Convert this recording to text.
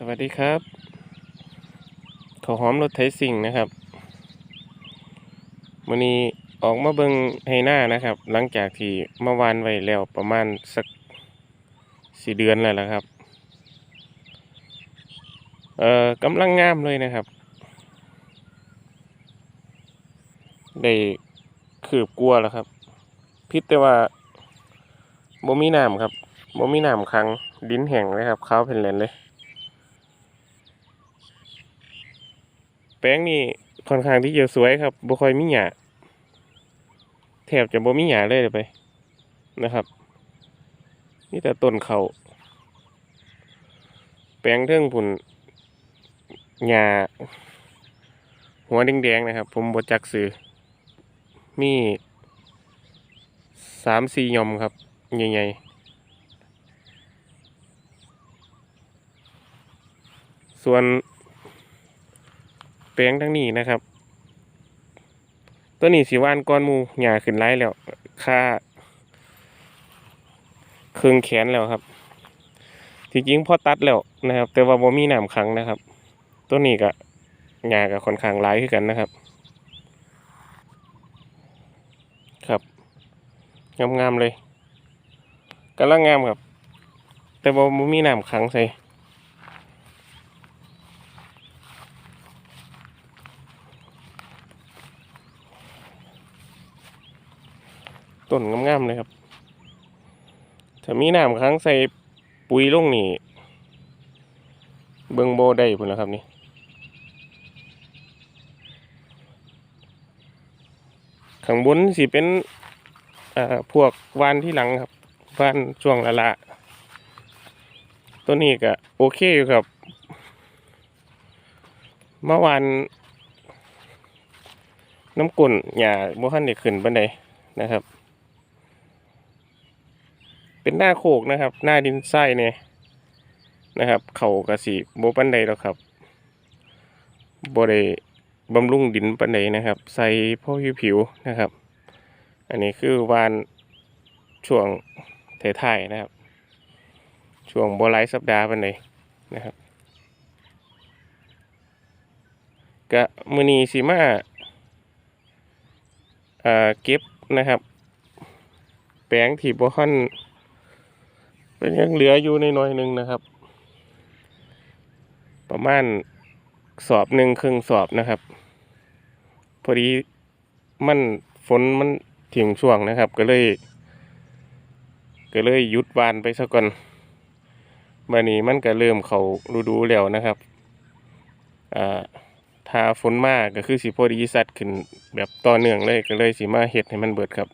สวัสดีครับขาวหอมรถไถสิ่งนะครับวันนี้ออกมาเบิงให้หน้านะครับ หลังจากที่เมื่อวานไว้แล้วประมาณสักสี่เดือนแล้วละครับ เอ่อกำลังงามเลยนะครับ ได้คืบกลัวแล้วครับ พิษแต่ว่าบ่มีน้ำครับบ่มีน้ำขังดินแห้งเลยครับขาวเป็นแหลนเลย แป ลงนี่ค่อนข้างที่จะสวยครับบ่ค่อยมีหญ้าแทบจะบ่มีหญ้าเลยไป นะครับนี่แต่ต้นเขาแปลงเทิงผุนหญ้าหัวแดงๆนะครับ ผมบ่จักซื้อมีสามสี่ยอมครับใหญ่ๆส่วน แปลงทั้งนี้นะครับ ตัวนี้สีว่านก้อนหมูหญ้าขึ้นไล่แล้วค่าเครื่องแขนแล้วครับที่จริงพอตัดแล้วนะครับ แต่ว่าบ่มีหน้ำขังนะครับ ตัวนี้ก็หญ้าก็ค่อนข้างหลายขึ้นกันนะครับ ครับงามๆเลยกำลังงามครับ แต่ว่าบ่มีหน้ำขังใส่ ต้นงามๆเลยครับ ถ้ามีน้ำค้างใส่ปุ๋ยลงนี่เบิงโบได้พุ่นแล้วครับนี่ข้างบนสิเป็นพวกวานที่หลังครับวานช่วงละละตัวนี้ก็โอเคอยู่ครับ เมื่อวานน้ำกุ่นหญ้าบ่ทันได้ขึ้นปานใดนะครับ เป็นหน้าโคกนะครับ หน้าดินทรายเนี่ยนะครับ เขากระสีโบปันใดหรอกครับโบได้บำรุงดินปันใดนะครับ ใส่พ่อผิวๆนะครับ อันนี้คือวานช่วงเท้ายนะครับ ช่วงโบไลสัปดาห์ปันใดนะครับกะมือนีสีมาอ่าเก็บนะครับ แปลงที่บ่อน เป็นยังเหลืออยู่ในน้อยหนึ่งนะครับ ประมาณสอบหนึ่งครึ่งสอบนะครับ พอดีมันฝนมันถึงช่วงนะครับ ก็เลย ก็เลยหยุดวานไปซะก่อนบันนี้มันก็เริ่มเขาฤดูแล้วนะครับอ่าถ้าฝนมากก็คือสิพอดีสัตว์ขึ้นแบบต่อเนื่องเลยก็เลยสิมาเฮ็ดให้มันเบิดครับ